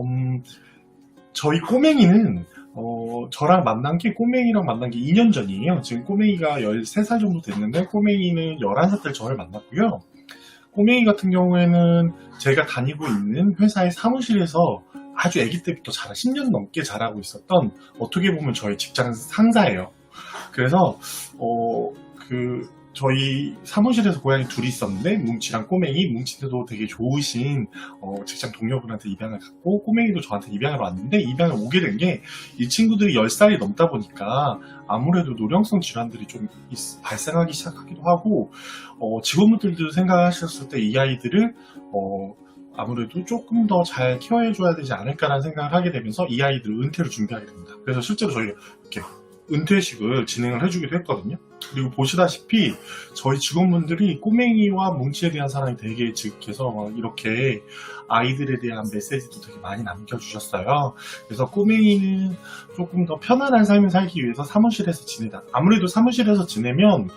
음, 저희 꼬맹이는 어, 저랑 만난 게 꼬맹이랑 만난 게 2년 전이에요. 지금 꼬맹이가 13살 정도 됐는데 꼬맹이는 11살 때 저를 만났고요. 꼬맹이 같은 경우에는 제가 다니고 있는 회사의 사무실에서 아주 아기 때부터 자라 10년 넘게 자라고 있었던 어떻게 보면 저희 직장 상사예요. 그래서 어, 그 저희 사무실에서 고양이 둘이 있었는데 뭉치랑 꼬맹이 뭉치도 되게 좋으신 어, 직장 동료분한테 입양을 갔고 꼬맹이도 저한테 입양을 왔는데 입양을 오게 된 게 이 친구들이 10살이 넘다 보니까 아무래도 노령성 질환들이 좀 있- 발생하기 시작하기도 하고 어, 직원분들도 생각하셨을 때 이 아이들을 어, 아무래도 조금 더 잘 케어해줘야 되지 않을까라는 생각을 하게 되면서 이 아이들을 은퇴를 준비하게 됩니다. 그래서 실제로 저희가 이렇게 은퇴식을 진행을 해주기도 했거든요. 그리고 보시다시피 저희 직원분들이 꼬맹이와 뭉치에 대한 사랑이 되게 지극해서 막 이렇게 아이들에 대한 메시지도 되게 많이 남겨주셨어요. 그래서 꼬맹이는 조금 더 편안한 삶을 살기 위해서 사무실에서 지내다. 아무래도 사무실에서 지내면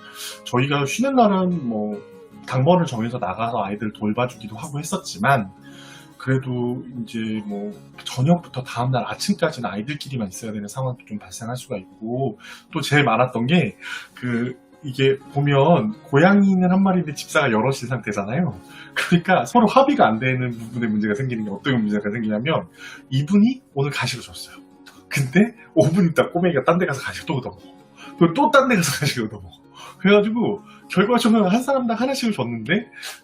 저희가 쉬는 날은 뭐 당번을 정해서 나가서 아이들을 돌봐주기도 하고 했었지만 그래도 이제 뭐 저녁부터 다음날 아침까지는 아이들끼리만 있어야 되는 상황도 좀 발생할 수가 있고 또 제일 많았던 게 그 이게 보면 고양이는 한 마리인데 집사가 여럿인 상태잖아요. 그러니까 서로 합의가 안 되는 부분에 문제가 생기는 게 어떤 문제가 생기냐면 이분이 오늘 가식을 줬어요. 근데 5분 있다 꼬맹이가 딴 데 가서 가식 또 얻어먹어. 또 딴 데 가서 가식 얻어먹어. 그래가지고 결과적으로 한 사람당 하나씩을 줬는데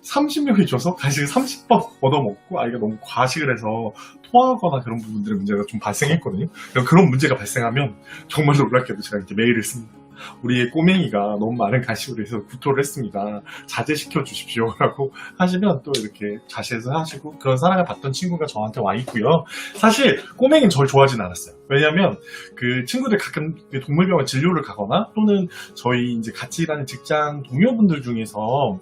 30명이 줘서 가식을 30번 얻어먹고 아이가 너무 과식을 해서 토하거나 그런 부분들의 문제가 좀 발생했거든요. 그런 문제가 발생하면 정말 놀랍게도 제가 이렇게 메일을 씁니다. 우리의 꼬맹이가 너무 많은 가식으로 해서 구토를 했습니다. 자제시켜 주십시오 라고 하시면 또 이렇게 자제해서 하시고 그런 사랑을 받던 친구가 저한테 와 있고요. 사실 꼬맹이는 저를 좋아하진 않았어요. 왜냐하면 그 친구들 가끔 그 동물병원 진료를 가거나 또는 저희 이제 같이 일하는 직장 동료분들 중에서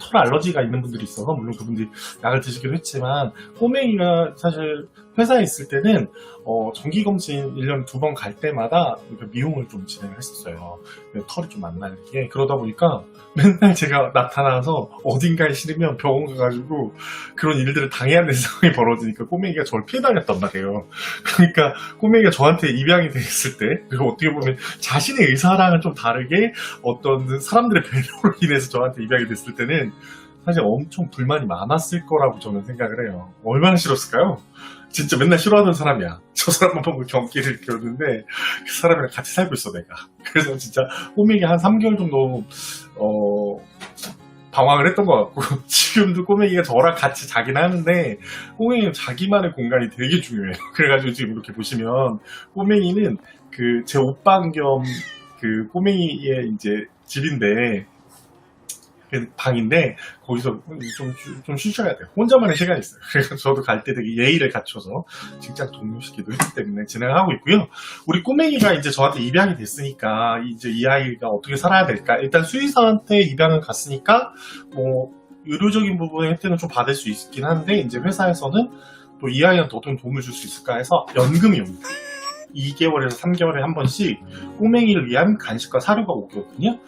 털 알러지가 있는 분들이 있어서 물론 그분들이 약을 드시기도 했지만 꼬맹이가 사실 회사에 있을 때는 어, 정기검진 1년에 두 번 갈 때마다 그 미용을 좀 진행을 했었어요. 털이 좀 안 날게. 그러다 보니까 맨날 제가 나타나서 어딘가에 싫으면 병원 가가지고 그런 일들을 당해야 되는 상황이 벌어지니까 꼬맹이가 저를 피해 다녔단 말이에요. 그러니까 꼬맹이가 저한테 입양이 됐을 때, 그리고 어떻게 보면 자신의 의사랑은 좀 다르게 어떤 사람들의 배려로 인해서 저한테 입양이 됐을 때는 사실 엄청 불만이 많았을 거라고 저는 생각을 해요. 얼마나 싫었을까요? 진짜 맨날 싫어하던 사람이야. 저 사람만 보고 경기를 겨루는데 그 사람이랑 같이 살고 있어 내가. 그래서 진짜 꼬맹이 한 3개월 정도 어 방황을 했던 것 같고 지금도 꼬맹이가 저랑 같이 자긴 하는데 꼬맹이는 자기만의 공간이 되게 중요해요. 그래가지고 지금 이렇게 보시면 꼬맹이는 그 제 오빠 겸그 꼬맹이의 이제 집인데 그 방인데 거기서 좀, 좀 쉬셔야 돼요. 혼자만의 시간이 있어요. 그래서 저도 갈 때 되게 예의를 갖춰서 직장 동료시기도 했기 때문에 진행하고 있고요. 우리 꼬맹이가 이제 저한테 입양이 됐으니까 이제 이 아이가 어떻게 살아야 될까? 일단 수의사한테 입양을 갔으니까 뭐 의료적인 부분의 혜택은 좀 받을 수 있긴 한데 이제 회사에서는 또 이 아이한테 어떤 도움을 줄 수 있을까 해서 연금이 옵니다. 2개월에서 3개월에 한 번씩 꼬맹이를 위한 간식과 사료가 오거든요.